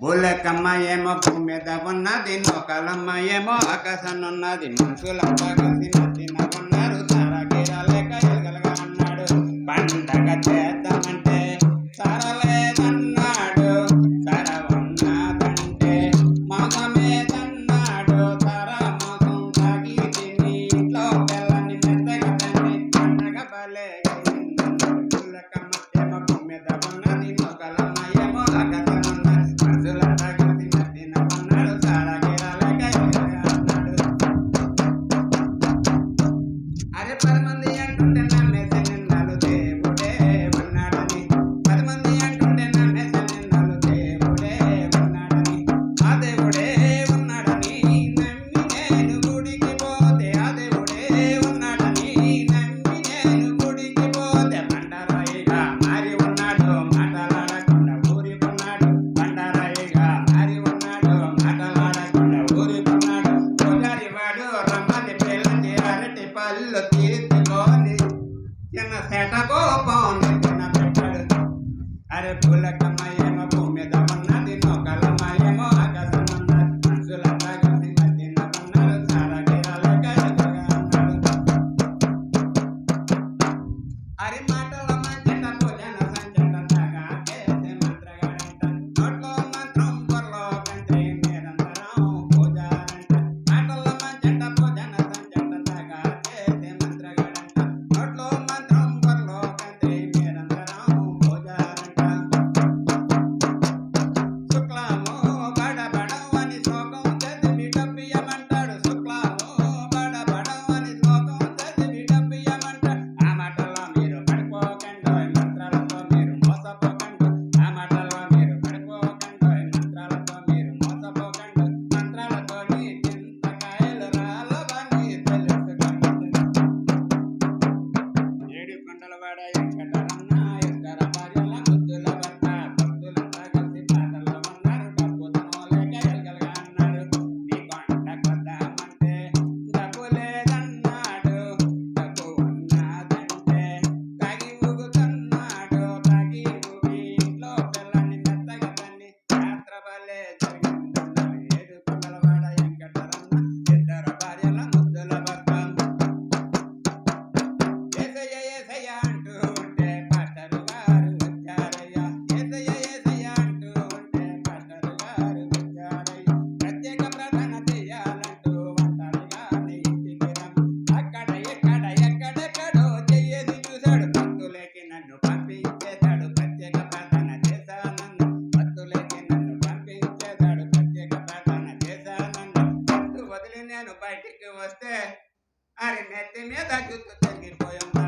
బుల్లెక్కమ్మ ఏమో భూమి మీద ఉన్నది నొకలమ్మ ఏమో ఉన్నది మనుషులమ్మ కలిసి పెట్టిన సెట గోపం అరే పులక नमस्ते अरे नेते में दाजू तो तगिर पोयम